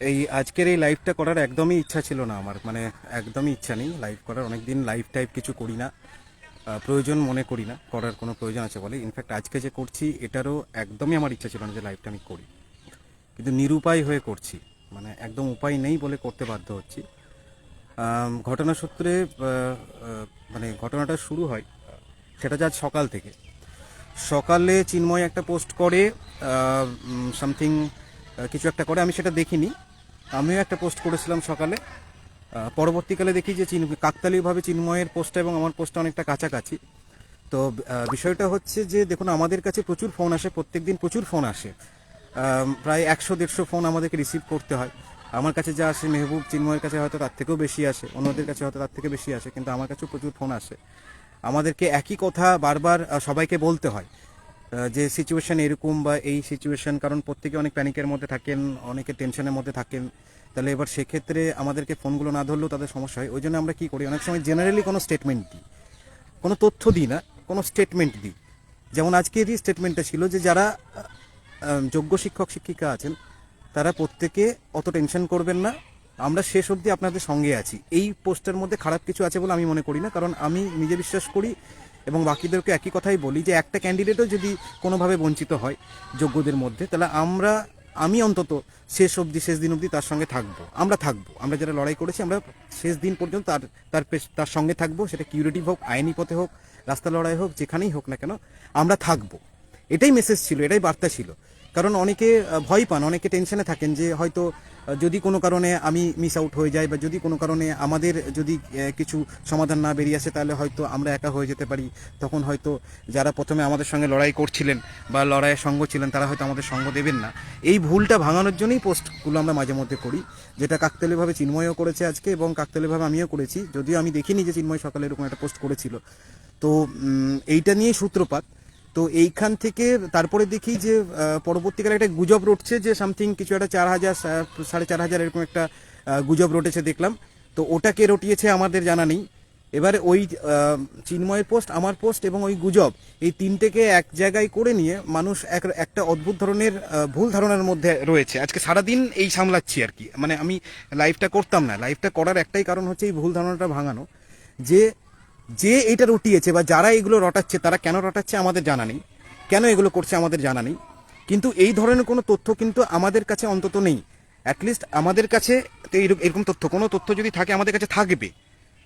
এই আজকের এই লাইভটা করার একদমই ইচ্ছা ছিল না আমার। মানে একদমই ইচ্ছা নেই লাইভ করার। অনেকদিন লাইভ টাইপ কিছু করি না। প্রয়োজন মনে করি না। করার কোনো প্রয়োজন আছে বলে। ইনফ্যাক্ট আজকে যে করছি, এটারও একদমই আমার ইচ্ছা ছিল না যে লাইভটা আমি করি। কিন্তু নিরুপায় হয়ে করছি। মানে একদম উপায় নেই বলে করতে বাধ্য হচ্ছি। ঘটনা সূত্রে মানে ঘটনাটা শুরু হয়, সেটা যে সকাল থেকে। সকালে চিন্ময় একটা পোস্ট করে সামথিং কিছু একটা করে, আমি সেটা দেখিনি। আমিও একটা পোস্ট করেছিলাম সকালে। পরবর্তীকালে দেখি যে চিন কাকতালীয়ভাবে চিন্ময়ের পোস্টটা এবং আমার পোস্টটা অনেকটা কাছাকাছি। তো বিষয়টা হচ্ছে যে, দেখুন, আমাদের কাছে প্রচুর ফোন আসে প্রত্যেক দিন প্রচুর ফোন আসে। প্রায় একশো, দেড়শো ফোন আমাদেরকে রিসিভ করতে হয়। আমার কাছে যা আসে, মেহবুব, চিন্ময়ের কাছে হয়তো তার থেকেও বেশি আসে, অন্যদের কাছে হয়তো তার থেকে বেশি আসে, কিন্তু আমার কাছেও প্রচুর ফোন আসে। আমাদেরকে একই কথা বারবার সবাইকে বলতে হয়। যে সিচুয়েশন এরকম বা এই সিচুয়েশন কারণ প্রত্যেকে অনেক প্যানিকের মধ্যে থাকেন, অনেকে টেনশনের মধ্যে থাকেন। তাহলে এবার সেক্ষেত্রে আমাদেরকে ফোনগুলো না ধরলেও তাদের সমস্যা হয়। ওই জন্য আমরা কী করি? অনেক সময় জেনারেলি কোনো স্টেটমেন্ট দিই। কোনো তথ্য দিই না, কোনো স্টেটমেন্ট দিই। যেমন আজকেরই স্টেটমেন্টটা ছিল যে যারা যোগ্য শিক্ষক, শিক্ষিকা আছেন, তারা প্রত্যেকে অত টেনশন করবেন না। আমরা শেষ অবধি আপনাদের সঙ্গে আছি। এই পোস্টের মধ্যে খারাপ কিছু আছে বলে আমি মনে করি না, কারণ আমি নিজে বিশ্বাস করি এবং বাকিদেরকে একই কথাই বলি যে একটা ক্যান্ডিডেটও যদি কোনোভাবে বঞ্চিত হয় যোগ্যদের মধ্যে, তাহলে আমরা, আমি অন্তত শেষ অবধি, শেষ দিন অবধি তার সঙ্গে থাকব। আমরা থাকব। আমরা যারা লড়াই করেছি, আমরা শেষ দিন পর্যন্ত তার তার তার সঙ্গে থাকব। সেটা কিউরিটিভ হোক, আইনি পথে হোক, রাস্তা লড়াই হোক, যেখানেই হোক না কেন, আমরা থাকব। এটাই মেসেজ ছিল, এটাই বার্তা ছিল। কারণ অনেকে ভয় পান, অনেকে টেনশনে থাকেন যে হয়তো যদি কোনো কারণে আমি মিস আউট হয়ে যাই বা যদি কোনো কারণে আমাদের যদি কিছু সমাধান না বেরিয়ে আসে, তাহলে হয়তো আমরা একা হয়ে যেতে পারি। তখন হয়তো যারা প্রথমে আমাদের সঙ্গে লড়াই করছিলেন বা লড়াইয়ের সঙ্গ ছিলেন, তারা হয়তো আমাদের সঙ্গ দেবেন না। এই ভুলটা ভাঙানোর জন্যই পোস্টগুলো আমরা মাঝে মধ্যে করি, যেটা কাকতালীয়ভাবে চিন্ময়ও করেছে আজকে এবং কাকতালীয়ভাবে আমিও করেছি। যদিও আমি দেখিনি যে চিন্ময় সকালে এরকম একটা পোস্ট করেছিল। তো এইটা নিয়েই সূত্রপাত। তো এইখান থেকে তারপরে দেখি যে পরবর্তীকালে একটা গুজব রটছে যে সামথিং কিছু একটা চার হাজার সাড়ে চার হাজার এরকম একটা গুজব রটেছে দেখলাম। তো ওটাকে রটিয়েছে আমাদের জানা নেই। এবারে ওই চিন্ময়ের পোস্ট আমার পোস্ট এবং ওই গুজব, এই তিনটেকে এক জায়গায় করে নিয়ে মানুষ এক, একটা অদ্ভুত ধরনের ভুল ধারণার মধ্যে রয়েছে। আজকে সারাদিন এই সামলাচ্ছি আর কি। মানে আমি লাইভটা করতাম না। লাইভটা করার একটাই কারণ হচ্ছে এই ভুল ধারণাটা ভাঙানো। যে যে এটা রটিয়েছে বা যারা এগুলো রটাচ্ছে, তারা কেন রটাচ্ছে আমাদের জানা নেই। কেন এগুলো করছে আমাদের জানা নেই। কিন্তু এই ধরনের কোনো তথ্য কিন্তু আমাদের কাছে অন্তত নেই। অ্যাটলিস্ট আমাদের কাছে এরকম তথ্য, কোনো তথ্য যদি থাকে আমাদের কাছে থাকবে।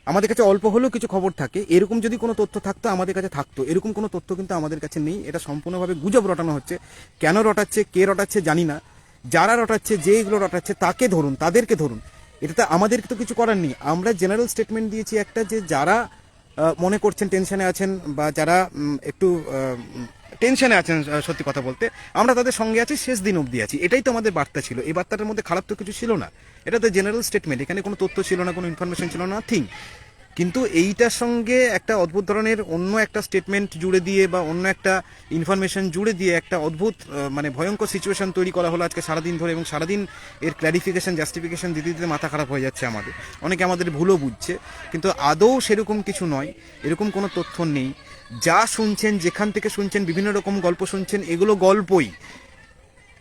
আমাদের কাছে অল্প হলেও কিছু খবর থাকে। এরকম যদি কোনো তথ্য থাকতো আমাদের কাছে থাকতো। এরকম কোনো তথ্য কিন্তু আমাদের কাছে নেই। এটা সম্পূর্ণভাবে গুজব রটানো হচ্ছে। কেন রটাচ্ছে, কে রটাচ্ছে জানি না। যারা রটাচ্ছে, যে এগুলো রটাচ্ছে, তাকে ধরুন, তাদেরকে ধরুন। এটাতে আমাদের তো কিছু করার নেই। আমরা জেনারেল স্টেটমেন্ট দিয়েছি একটা যে যারা মনে করছেন, টেনশনে আছেন বা যারা একটু টেনশনে আছেন সত্যি কথা বলতে, আমরা তাদের সঙ্গে আছি, শেষ দিন অবধি আছি। এটাই তো আমাদের বার্তা ছিল। এই বার্তাটার মধ্যে খারাপ তো কিছু ছিল না। এটা তো জেনারেল স্টেটমেন্ট এখানে কোনো তথ্য ছিল না, কোনো ইনফরমেশন ছিল না থিং কিন্তু এইটার সঙ্গে একটা অদ্ভুত ধরনের অন্য একটা স্টেটমেন্ট জুড়ে দিয়ে বা অন্য একটা ইনফরমেশন জুড়ে দিয়ে একটা অদ্ভুত মানে ভয়ঙ্কর সিচুয়েশন তৈরি করা হলো আজকে সারাদিন ধরে এবং সারাদিন এর ক্ল্যারিফিকেশন জাস্টিফিকেশন দিতে দিতে মাথা খারাপ হয়ে যাচ্ছে আমাদের। অনেকে আমাদের ভুলও বুঝছে, কিন্তু আদৌ সেরকম কিছু নয়, এরকম কোনো তথ্য নেই। যা শুনছেন, যেখান থেকে শুনছেন, বিভিন্ন রকম গল্প শুনছেন, এগুলো গল্পই।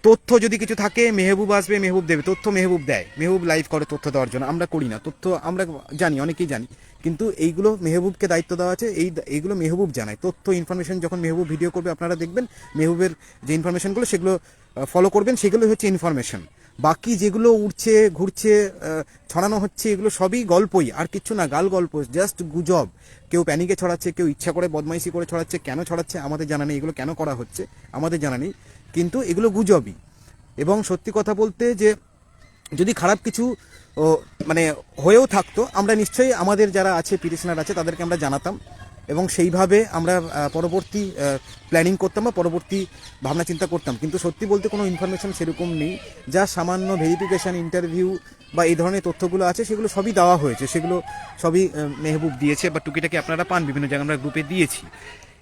তথ্য যদি কিছু থাকে, মেহবুব আসবে, মেহবুব দেবে। তথ্য মেহবুব দেয়, মেহবুব লাইভ করে তথ্য দেওয়ার জন্য। আমরা করি না। তথ্য আমরা জানি, অনেকেই জানি। কিন্তু এইগুলো মেহবুবকে দায়িত্ব দেওয়া আছে, এই এইগুলো মেহবুব জানায়। তথ্য ইনফরমেশন যখন মেহবুব ভিডিও করবে, আপনারা দেখবেন মেহবুবের যে ইনফরমেশনগুলো সেগুলো ফলো করবেন সেগুলো হচ্ছে ইনফরমেশন বাকি যেগুলো উঠছে ঘুরছে ছড়ানো হচ্ছে, এগুলো সবই গল্পই, আর কিচ্ছু না, গাল গল্প জাস্ট গুজব। কেউ প্যানিকে ছড়াচ্ছে, কেউ ইচ্ছা করে বদমাইশি করে ছড়াচ্ছে, কেন ছড়াচ্ছে আমাদের জানা নেই, এগুলো কেন করা হচ্ছে, আমাদের জানা নেই। কিন্তু এগুলো গুজবই। এবং সত্যি কথা বলতে যে, যদি খারাপ কিছু ও, মানে হয়েও থাকতো। আমরা নিশ্চয়ই আমাদের যারা আছে পিটিশনার আছে তাদেরকে আমরা জানাতাম এবং সেইভাবে আমরা পরবর্তী প্ল্যানিং করতাম বা পরবর্তী ভাবনা চিন্তা করতাম। কিন্তু সত্যি বলতে কোনো ইনফরমেশন সেরকম নেই। যা সামান্য ভেরিফিকেশন ইন্টারভিউ বা এই ধরনের তথ্যগুলো আছে সেগুলো সবই দেওয়া হয়েছে। সেগুলো সবই মেহবুব দিয়েছে বা টুকিটাকি আপনারা পান। বিভিন্ন জায়গায় আমরা গ্রুপে দিয়েছি।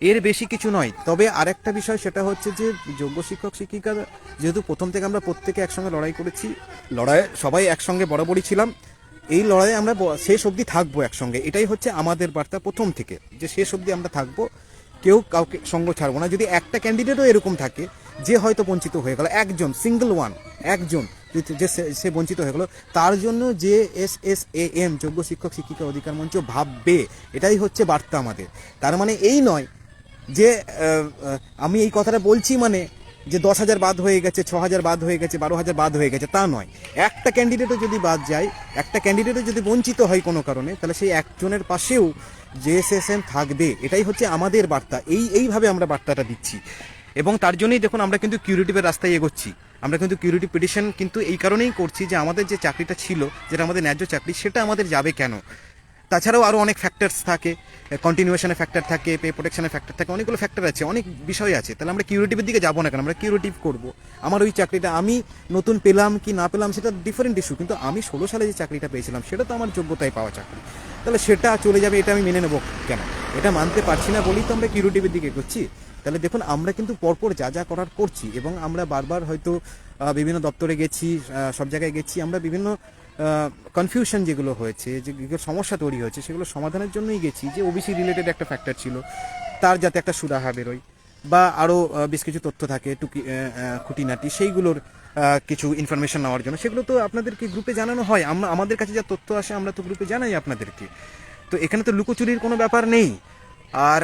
এর বেশি কিছু নয়। তবে আরেকটা বিষয় সেটা হচ্ছে যে যোগ্য শিক্ষক, শিক্ষিকা যেহেতু প্রথম থেকে আমরা প্রত্যেকে একসঙ্গে লড়াই করেছি লড়াই সবাই একসঙ্গে বরাবরই ছিলাম, এই লড়াইয়ে আমরা শেষ অবধি থাকব একসঙ্গে। এটাই হচ্ছে আমাদের বার্তা প্রথম থেকে, যে শেষ অবধি আমরা থাকব, কেউ কাউকে সঙ্গ ছাড়বো না। যদি একটা ক্যান্ডিডেটও এরকম থাকে, যে হয়তো বঞ্চিত হয়ে গেল, একজন সিঙ্গেল ওয়ান একজন, যে- সে বঞ্চিত হয়ে গেলো, তার জন্য যে এস এস এ এম যোগ্য শিক্ষক, শিক্ষিকা অধিকার মঞ্চ ভাববে, এটাই হচ্ছে বার্তা আমাদের। তার মানে এই নয় যে আমি এই কথাটা বলছি মানে যে দশ হাজার বাদ হয়ে গেছে, ছ হাজার বাদ হয়ে গেছে, বারো হাজার বাদ হয়ে গেছে, তা নয়। একটা ক্যান্ডিডেটও যদি বাদ যায়, একটা ক্যান্ডিডেটও যদি বঞ্চিত হয় কোনো কারণে, তাহলে সেই একজনের পাশেও জেএসএসএম থাকবে। এটাই হচ্ছে আমাদের বার্তা। এই, এইভাবে আমরা বার্তাটা দিচ্ছি। এবং তার জন্যই দেখুন, আমরা কিন্তু কিউরিটিভের রাস্তায় এগোচ্ছি। আমরা কিন্তু কিউরিটি পিটিশন কিন্তু এই কারণেই করছি যে আমাদের যে চাকরিটা ছিল, যেটা আমাদের ন্যায্য চাকরি, সেটা আমাদের যাবে কেন? তাছাড়াও আরও অনেক ফ্যাক্টরস থাকে কন্টিনিউশনের ফ্যাক্টর থাকে পে প্রোটেকশনের ফ্যাক্টর থাকে, অনেকগুলো ফ্যাক্টর আছে, অনেক বিষয় আছে। তাহলে আমরা কিউরিটিভের দিকে যাব না কেন? আমরা কিউরিটিভ করব। আমার ওই চাকরিটা আমি নতুন পেলাম কি না পেলাম সেটা ডিফারেন্ট ইস্যু কিন্তু আমি ষোলো সালে যে চাকরিটা পেয়েছিলাম, সেটা তো আমার যোগ্যতায় পাওয়া চাকরি। তাহলে সেটা চলে যাবে, এটা আমি মেনে নেব কেন? এটা মানতে পারছি না বলেই তো আমরা কিউরিটিভের দিকে করছি তাহলে দেখুন, আমরা কিন্তু পরপর যা যা করার করছি, এবং আমরা বারবার হয়তো বিভিন্ন দপ্তরে গেছি সব জায়গায় গেছি, আমরা বিভিন্ন কনফিউশন যেগুলো হয়েছে যেগুলো সমস্যা তৈরি হয়েছে, সেগুলো সমাধানের জন্যই গেছি। যে ওবিসি রিলেটেড একটা ফ্যাক্টর ছিল, তার যাতে একটা সুরাহা বেরোয়, বা আরও বেশ কিছু তথ্য থাকে, টুকি খুঁটিনাটি, সেইগুলোর কিছু ইনফরমেশন নেওয়ার জন্য। সেগুলো তো আপনাদেরকে গ্রুপে জানানো হয়। আমরা আমাদের কাছে যা তথ্য আসে, আমরা তো গ্রুপে জানাই আপনাদেরকে। তো এখানে তো লুকোচুরির কোনো ব্যাপার নেই। আর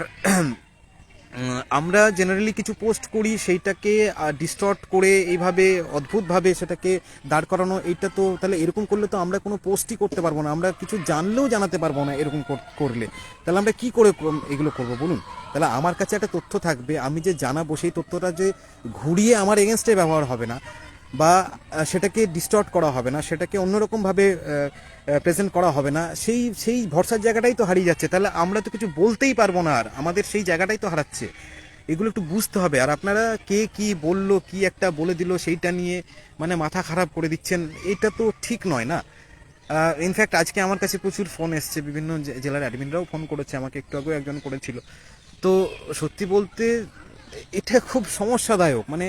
আমরা জেনারেলি কিছু পোস্ট করি, সেইটাকে ডিস্টর্ট করে এইভাবে, অদ্ভুতভাবে সেটাকে দাঁড় করানো, এইটা তো তাহলে এরকম করলে তো আমরা কোনো পোস্টই করতে পারব না। আমরা কিছু জানলেও জানাতে পারব না এরকম করলে। তাহলে আমরা কি করে এগুলো করব বলুন? তাহলে আমার কাছে একটা তথ্য থাকবে, আমি যে জানাব সেই তথ্যটা যে ঘুরিয়ে আমার এগেনস্টে ব্যবহার হবে না। বা সেটাকে ডিস্টর্ট করা হবে না, সেটাকে অন্যরকমভাবে প্রেজেন্ট করা হবে না। সেই সেই ভরসার জায়গাটাই তো হারিয়ে যাচ্ছে। তাহলে আমরা তো কিছু বলতেই পারব না আর। আমাদের সেই জায়গাটাই তো হারাচ্ছে। এগুলো একটু বুঝতে হবে। আর আপনারা কে কি বলল, কি একটা বলে দিল, সেইটা নিয়ে মানে মাথা খারাপ করে দিচ্ছেন, এটা তো ঠিক নয় না। ইনফ্যাক্ট আজকে আমার কাছে প্রচুর ফোন এসছে। বিভিন্ন জেলার অ্যাডমিনরাও ফোন করেছে আমাকে। একটু আগেও একজন করেছিল। তো সত্যি বলতে, এটা খুব সমস্যাদায়ক। মানে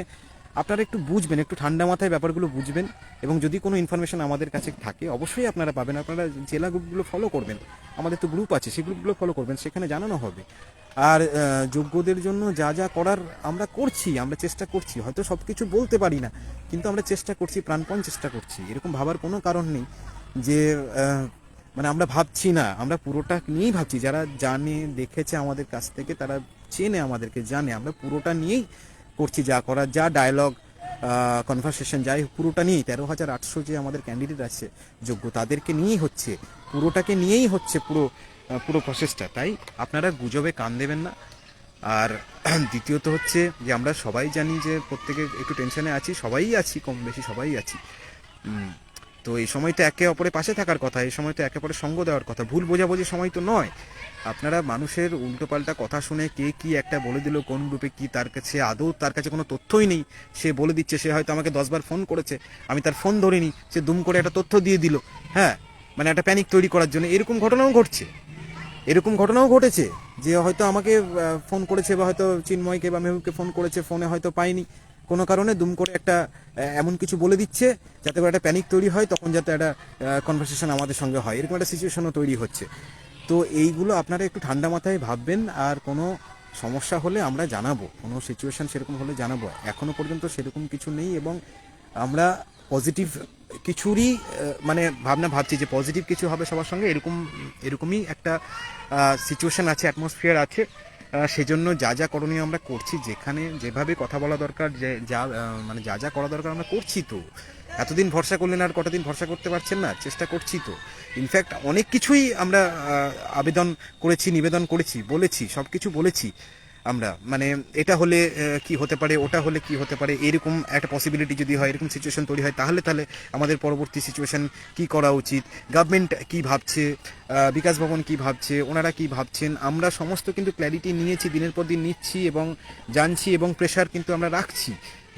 আপনারা একটু বুঝবেন, একটু ঠান্ডা মাথায় ব্যাপারগুলো বুঝবেন এবং যদি কোনো ইনফরমেশন আমাদের কাছে থাকে, অবশ্যই আপনারা পাবেন। আপনারা জেলা গ্রুপগুলো ফলো করবেন। আমাদের তো গ্রুপ আছে, সেই গ্রুপগুলো ফলো করবেন, সেখানে জানানো হবে। আর যোগ্যদের জন্য যা যা করার আমরা করছি, আমরা চেষ্টা করছি। হয়তো সব কিছু বলতে পারি না, কিন্তু আমরা চেষ্টা করছি, প্রাণপণ চেষ্টা করছি। এরকম ভাবার কোনো কারণ নেই যে মানে আমরা ভাবছি না, আমরা পুরোটা নিয়েই ভাবছি। যারা জানে, দেখেছে আমাদের কাছ থেকে, তারা চেনে আমাদেরকে, জানে। আমরা পুরোটা নিয়েই করছি, যা করার, যা ডায়লগ কনভারসেশন যাই পুরোটা নিয়েই, তেরো হাজার আটশো যে আমাদের ক্যান্ডিডেট আছে, যোগ্য তাদেরকে নিয়েই হচ্ছে, পুরোটাকে নিয়েই হচ্ছে পুরো পুরো প্রসেসটা তাই আপনারা গুজবে কান দেবেন না। আর দ্বিতীয়ত হচ্ছে যে আমরা সবাই জানি যে প্রত্যেকে একটু টেনশনে আছি, সবাই আছি, কম বেশি সবাই আছি। তো এই সময় তো একে অপরের পাশে থাকার কথা, এই সময় তো একে অপরের সঙ্গ দেওয়ার কথা। ভুল বোঝাবুঝি সময় তো নয়। আপনারা মানুষের উল্টোপাল্টা কথা শুনে কে কি একটা বলে দিল, কোন গ্রুপে কি তার কাছে আদৌ তার কাছে কোনো তথ্যই নেই, সে বলে দিচ্ছে, সে হয়তো আমাকে দশবার ফোন করেছে, আমি তার ফোন ধরিনি, সে দুম করে একটা তথ্য দিয়ে দিল। হ্যাঁ মানে একটা প্যানিক তৈরি করার জন্য। এরকম ঘটনাও ঘটছে। এরকম ঘটনাও ঘটেছে যে হয়তো আমাকে ফোন করেছে বা হয়তো চিন্ময়কে বা মেহুকে ফোন করেছে, ফোনে হয়তো পাইনি। কোনো কারণে দুম করে একটা এমন কিছু বলে দিচ্ছে, যাতে করে একটা প্যানিক তৈরি হয়, তখন যাতে একটা কনভারসেশন আমাদের সঙ্গে হয়। এরকম একটা সিচুয়েশনও তৈরি হচ্ছে। তো এইগুলো আপনারা একটু ঠান্ডা মাথায় ভাববেন, আর কোনো সমস্যা হলে আমরা জানাব। কোনো সিচুয়েশন সেরকম হলে জানাব। এখনও পর্যন্ত সেরকম কিছু নেই, এবং আমরা পজিটিভ কিছুরই মানে ভাবনা ভাবছি যে পজিটিভ কিছু হবে সবার সঙ্গে, এরকম, এরকমই একটা সিচুয়েশন আছে অ্যাটমসফিয়ার আছে। সেজন্য যা যা করণীয় আমরা করছি, যেখানে যেভাবে কথা বলা দরকার, যে যা মানে যা যা করা দরকার আমরা করছি তো। এতদিন ভরসা করলেন আর কতদিন ভরসা করতে পারছেন না, চেষ্টা করছি তো। ইনফ্যাক্ট অনেক কিছুই আমরা আবেদন করেছি, নিবেদন করেছি, বলেছি সব কিছু বলেছি। আমরা মানে এটা হলে কি হতে পারে, ওটা হলে কি হতে পারে, এরকম একটা পসিবিলিটি যদি হয়, এরকম সিচুয়েশন তৈরি হয়, তাহলে তাহলে আমাদের পরবর্তী সিচুয়েশন কি করা উচিত? গভর্নমেন্ট কি ভাবছে? বিকাশ ভবন কি ভাবছে? ওনারা কি ভাবছেন? আমরা সমস্ত কিন্তু ক্ল্যারিটি নিয়েছি, দিনের পর দিন নিচ্ছি এবং জানছি এবং প্রেশার কিন্তু আমরা রাখছি,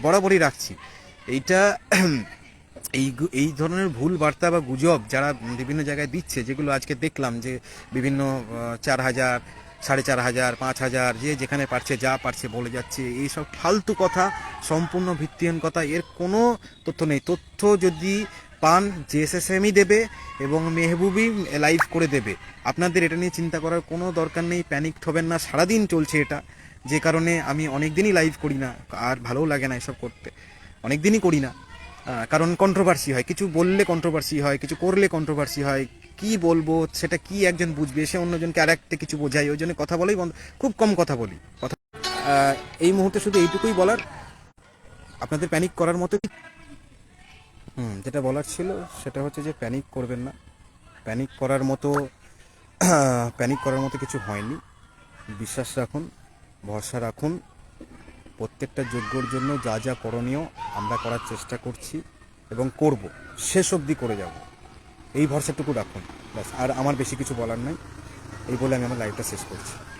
বরাবরই রাখছি। এইটা এই এই ধরনের ভুল বার্তা বা গুজব যারা বিভিন্ন জায়গায় দিচ্ছে, যেগুলো আজকে দেখলাম যে বিভিন্ন চার হাজার সাড়ে চার হাজার, পাঁচ হাজার, যে যেখানে পারছে যা পারছে বলে যাচ্ছে এইসব ফালতু কথা, সম্পূর্ণ ভিত্তিহীন কথা, এর কোনো তথ্য নেই। তথ্য যদি পান, জেএসএসএমই দেবে এবং মেহবুবই লাইভ করে দেবে। আপনাদের এটা নিয়ে চিন্তা করার কোনো দরকার নেই প্যানিক হবেন না, সারাদিন চলছে এটা। যে কারণে আমি অনেক দিনই লাইভ করি না, আর ভালোও লাগে না এসব করতে। অনেক দিনই করি না। কারণ কন্ট্রোভার্সি হয়। কিছু বললে কন্ট্রোভার্সি হয়, কিছু করলে কন্ট্রোভার্সি হয়। কি বলব, সেটা কি একজন বুঝবে? সে অন্যজনকে আর একটা কিছু বোঝায়, ওই জন্য কথা বলেই বন্ধ, খুব কম কথা বলি। কথা এই মুহূর্তে শুধু এইটুকুই বলার। আপনাদের প্যানিক করার মতো হুম, যেটা বলার ছিল, সেটা হচ্ছে যে প্যানিক করবেন না। প্যানিক করার মতো প্যানিক করার মতো কিছু হয়নি। বিশ্বাস রাখুন, ভরসা রাখুন। প্রত্যেকটা যোগ্যর জন্য যা যা করণীয় আমরা করার চেষ্টা করছি এবং করব। শেষ অবধি করে যাব। এই ভরসাটুকু রাখুন, ব্যাস। আর আমার বেশি কিছু বলার নাই। এই বলে আমি আমার লাইফটা শেষ করছি।